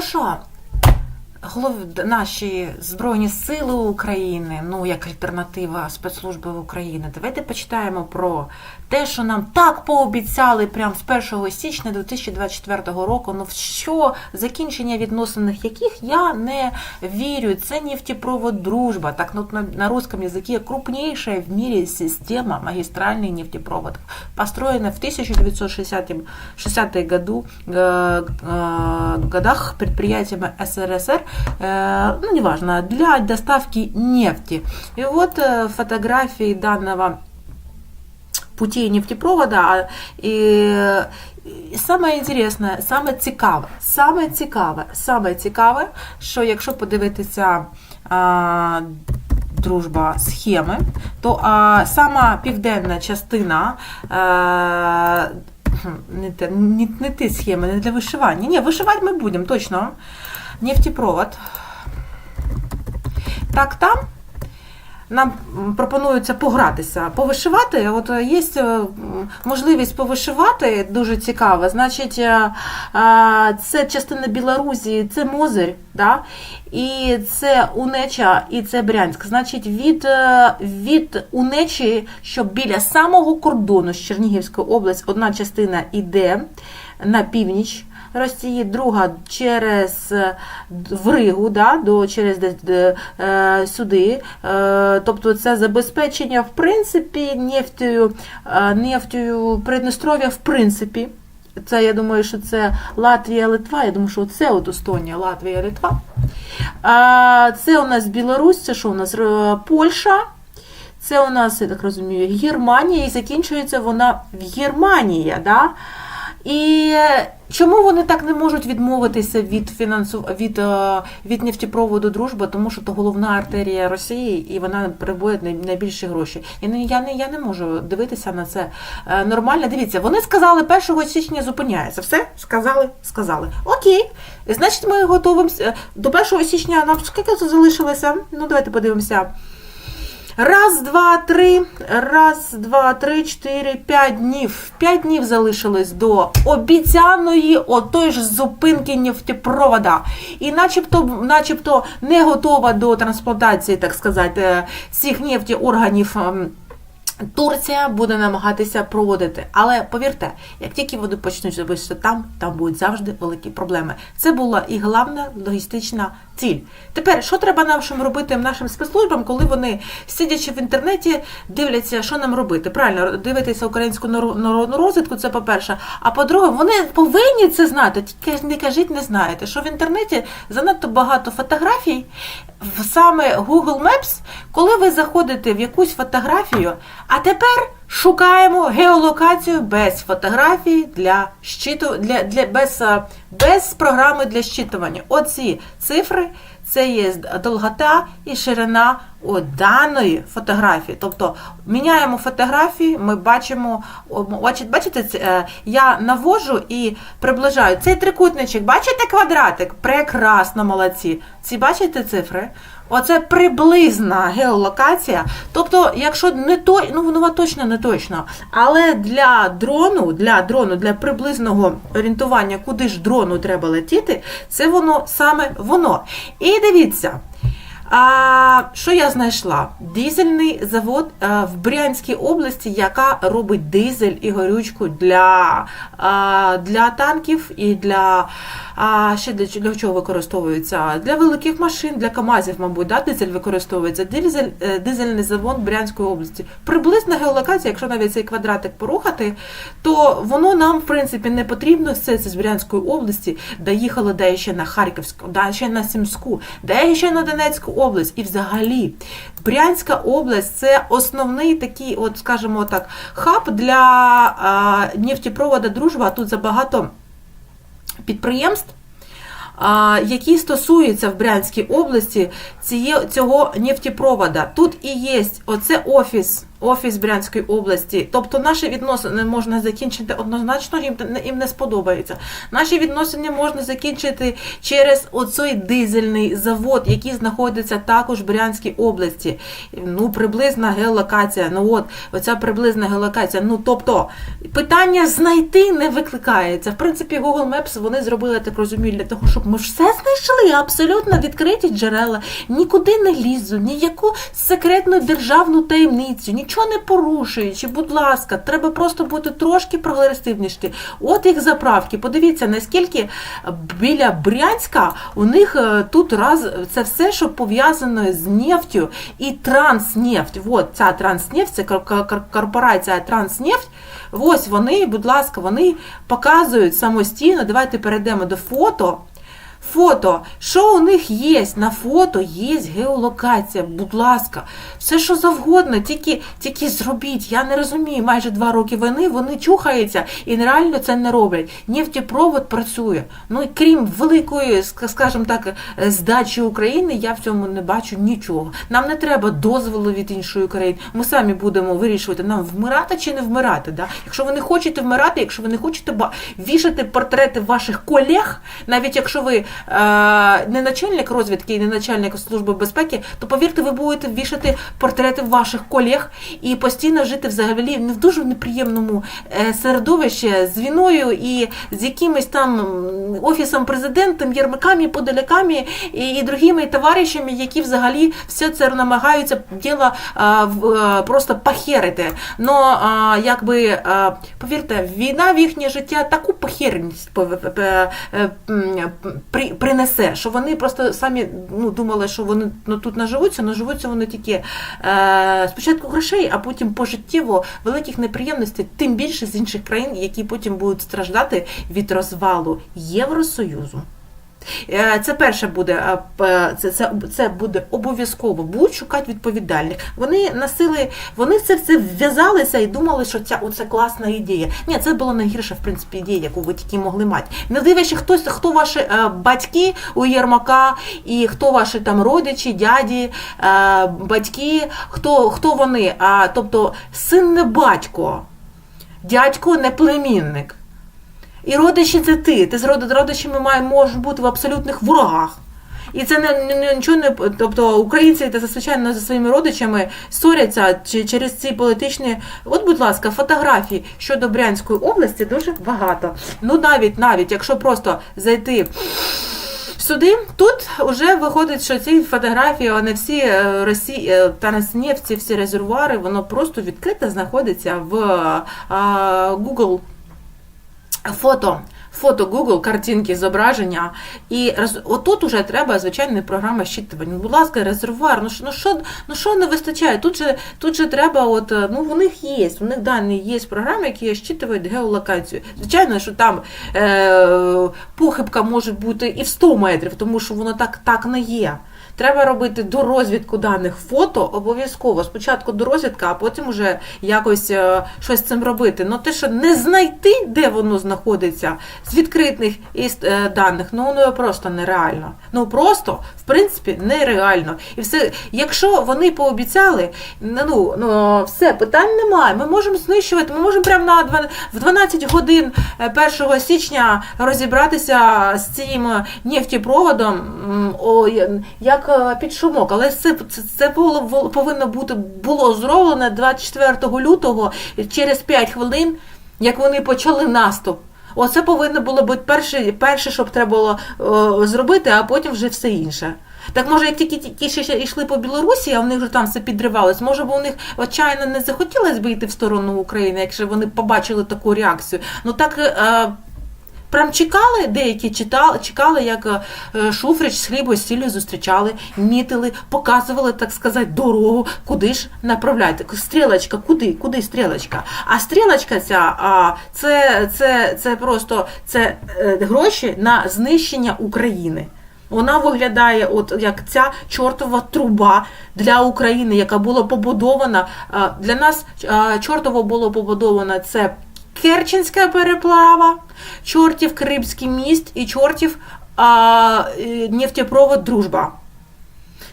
Ну голов... наші Збройні Сили України, ну як альтернатива спецслужби України, давайте почитаємо про те, що нам так пообіцяли прямо з 1 січня 2024 року. Ну в що закінчення відносин яких я не вірю. Це нефтепровод дружба. Так ну, на, на русском языке крупнейшая в мире система магистральных нефтепроводов, построена в 1960 году, э, э, годах предприятиями СРСР, э, ну неважно, для доставки нефти. И вот э, фотографии данного путей нефтепровода. І, і саме інтересне, саме цікаве, саме цікаве, саме цікаве, що якщо подивитися дружба схеми, то а, сама південна частина. А, не, не, не ті схеми, не для вишивання. Ні, вишивати ми будемо, точно. Нефтепровод. Так, там нам пропонується погратися, повишивати. От е, є е, можливість повишивати, дуже цікаво. Значить, е, це частина Білорусі, це Мозир, да? і це Унеча, і це Брянськ. Значить, від, від Унечі, що біля самого кордону з Чернігівською область, одна частина йде на північ. Росії, друга через е, в Ригу, да, до, через е, сюди. Е, тобто це забезпечення, в принципі, нефтею, е, нефтею Придністров'я, в принципі. Це, я думаю, що це Латвія, Литва. Я думаю, що це от Естонія, Латвія, Литва. А, це у нас Білорусь, це що у нас Е, Польща. Це у нас, я так розумію, Германія, і закінчується вона в Германії. Да? І чому вони так не можуть відмовитися від фінансу від, е, від нефтепроводу дружба? Тому що це головна артерія Росії, і вона най- найбільші гроші. І не я не я не можу дивитися на це е, нормально. Дивіться, вони сказали 1 січня зупиняється. Все сказали, сказали. Окей, значить, ми готуємося до 1 січня. Нам скільки залишилося? Ну давайте подивимося. Раз, два, три, раз, два, три, чотири, п'ять днів. П'ять днів залишилось до обіцяної отої ж зупинки нефтепровода. І начебто, начебто не готова до трансплантації, так сказати, е, всіх нефтеорганів. Турція буде намагатися проводити, але повірте, як тільки вони почнуть робити там, там будуть завжди великі проблеми. Це була і головна логістична ціль. Тепер, що треба нашим робити нашим спецслужбам, коли вони, сидячи в інтернеті, дивляться, що нам робити? Правильно, дивитися українську народну розвідку, це по-перше. А по-друге, вони повинні це знати. Тільки не кажіть, не знаєте, що в інтернеті занадто багато фотографій, в саме Google Maps, коли ви заходите в якусь фотографію, а тепер шукаємо геолокацію без фотографій для щиту, для, для, без, е, без програми для щитування. Оці цифри це є довгота і ширина даної фотографії. Тобто міняємо фотографії, ми бачимо, бачите, е, я навожу і приближаю. Цей трикутничок, бачите квадратик? Прекрасно, молодці. Ці бачите цифри? Оце приблизна геолокація. Тобто, якщо не то, ну вона точно не точно. Але для дрону, для дрону, для приблизного орієнтування, куди ж дрону треба летіти, це воно саме воно. І дивіться. А, що я знайшла? Дизельний завод а, в Брянській області, яка робить дизель і горючку для, а, для танків і для а, ще для, для чого використовується? Для великих машин, для КАМАЗів, мабуть, да, дизель використовується. Дизель, е, дизельний завод Брянської області. Приблизна геолокація, якщо навіть цей квадратик порухати, то воно нам, в принципі, не потрібно все це з Брянської області, доїхало де ще на Харківську, де ще на Сімську, де ще на Донецьку область. І взагалі Брянська область це основний такий, от скажімо так, хаб для а, нефтепровода дружба. Тут забагато підприємств. Які стосуються в Брянській області цього нефтепровода. Тут і є оце офіс Офіс Брянської області, тобто наші відносини можна закінчити однозначно, їм їм не сподобається. Наші відносини можна закінчити через оцей дизельний завод, який знаходиться також в Брянській області. Ну, приблизна геолокація. Ну от, оця приблизна геолокація. Ну тобто, питання знайти не викликається. В принципі, Google Maps вони зробили, так розумію, для того, щоб ми все знайшли, абсолютно відкриті джерела, нікуди не лізу, ніяку секретну державну таємницю, нічого не порушуючи. Будь ласка, треба просто бути трошки прогресивніші. От їх заправки. Подивіться, наскільки біля Брянська у них е, тут раз це все, що пов'язано з нефтю і транснефть. От ця транснефть, це кор- кор- корпорація Транснефть. Ось вони, будь ласка, вони показують самостійно. Давайте перейдемо до фото. Фото, що у них є? На фото є геолокація, будь ласка, все що завгодно, тільки, тільки зробіть. Я не розумію, майже два роки війни вони чухаються і нереально це не роблять. Нефтепровод працює. Ну і крім великої, ска- скажімо так, е, здачі України, я в цьому не бачу нічого. Нам не треба дозволу від іншої країни. Ми самі будемо вирішувати, нам вмирати чи не вмирати. Да? Якщо ви не хочете вмирати, якщо ви не хочете вішати портрети ваших колег, навіть якщо ви не начальник розвідки і не начальник служби безпеки, то повірте, ви будете вішати портрети ваших колег і постійно жити взагалі в дуже неприємному е, середовищі з війною і з якимось там офісом президентом, Єрмаками, Подоляками і, і другими товаришами, які взагалі все це намагаються діло а, просто похерити. Но якби повірте, війна в їхнє життя таку похерність е, при- принесе, що вони просто самі ну, думали, що вони ну, тут наживуться, наживуться вони тільки е, спочатку грошей, а потім пожиттєво великих неприємностей, тим більше з інших країн, які потім будуть страждати від розвалу Євросоюзу. Е, Це перше буде, це, це, це буде обов'язково. Будуть шукати відповідальних. Вони носили, вони це все вв'язалися і думали, що ця оце класна ідея. Ні, це була найгірша, в принципі, ідея, яку ви тільки могли мати. Не дивлячись, хтось, хто ваші е, батьки у Єрмака, і хто ваші там родичі, дяді, е, батьки, хто, хто вони. А, тобто син не батько, дядько не племінник. І родичі це ти. Ти з род- родичами має, можеш бути в абсолютних ворогах. І це не, нічого не тобто українці та зазвичай за своїми родичами ссоряться через ці політичні. От, будь ласка, фотографій щодо Брянської області дуже багато. Ну навіть навіть якщо просто зайти. Сюди тут вже виходить, що ці фотографії, вони всі е, Росі... е, всі резервуари, воно просто відкрито знаходиться в Google фото. Фото Google, картинки, зображення. І роз... отут уже треба звичайна програма щитування. Будь ласка, резервуар. Ну що, ну що, ну що не вистачає? Тут же, тут же треба, от, е, ну в них є, у них дані є програми, які щитують геолокацію. Звичайно, що там е, похибка може бути і в 100 метрів, тому що воно так, так не є. Треба робити до розвідку даних фото обов'язково. Спочатку до розвідка, а потім вже якось е, щось з цим робити. Ну те, що не знайти, де воно знаходиться з відкритих е, даних, ну воно просто нереально. Ну просто в принципі нереально. І все, якщо вони пообіцяли, ну, ну все, питань немає. Ми можемо знищувати, ми можемо прямо на два- в 12 годин е, 1 січня розібратися з цим е, нефтепроводом, о, я- як е, під шумок. Але це, це, повинно бути було зроблено 24 лютого через 5 хвилин, як вони почали наступ. Оце повинно було бути перше, перше щоб треба було о, зробити, а потім вже все інше. Так може, як тільки ті ще йшли по Білорусі, а в них вже там все підривалось, може б у них отчайно не захотілося б йти в сторону України, якщо вони побачили таку реакцію. Ну так е, Прям чекали, деякі читали, чекали, як е, Шуфрич з хлібою з сіллю зустрічали, мітили, показували, так сказати, дорогу, куди ж направляти. Стрілочка, куди? Куди стрілочка? А стрілочка ця, це, це, це просто це е, гроші на знищення України. Вона виглядає, от як ця чортова труба для України, яка була побудована. Для нас чортово було побудовано це Керченська переплава, чортів Карибський міст і чортів а, е, нефтепровод Дружба.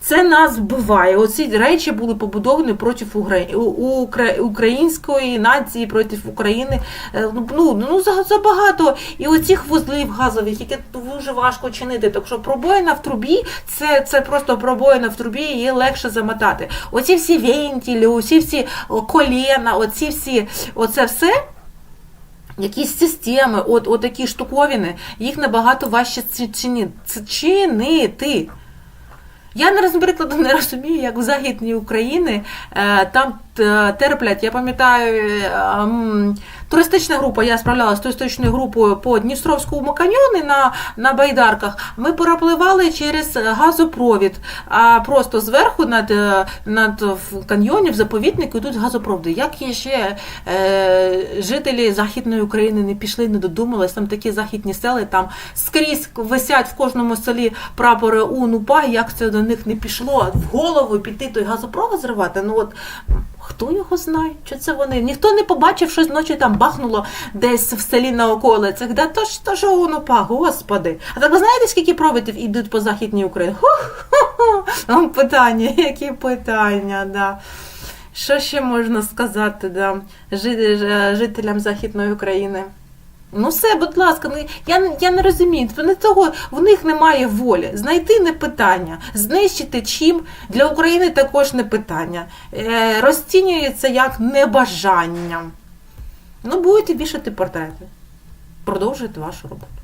Це нас вбиває. Оці речі були побудовані проти Украї- Укра- української нації, проти України. Е, Ну, ну, ну за- забагато. І оцих вузлів газових, які дуже важко чинити. Так що пробоїна в трубі, це, це просто пробоїна в трубі, її легше замотати. Оці всі вентилі, оці всі коліна, оці всі, оце все. Якісь системи, от, от такі штуковини, їх набагато важче чинити. Я, наприклад, не розумію, як в Західній Україні е, там е, терплять, я пам'ятаю, е, туристична група, я справлялася з туристичною групою по Дністровському каньйоні на, на байдарках. Ми перепливали через газопровід, а просто зверху над, е, над в каньйоні, в заповіднику йдуть газопроводи. Як є ще е, жителі Західної України не пішли, не додумались, там такі західні сели, там скрізь висять в кожному селі прапори УНУПА, як це до них не пішло в голову піти той газопровод зривати. Ну от хто його знає? чи це вони? Ніхто не побачив, щось ночі там бахнуло десь в селі на околицях. Да то ж то ж УНУПА, господи. А так ви знаєте, скільки провідів ідуть по Західній Україні? Хо-хо-хо! Питання, які питання, да. Що ще можна сказати да, жителям Західної України? Ну все, будь ласка, ну, я, я не розумію. Вони того, в них немає волі. Знайти не питання, знищити чим для України також не питання. Е, розцінюється як небажання. Ну, будете вішати портрети. Продовжуйте вашу роботу.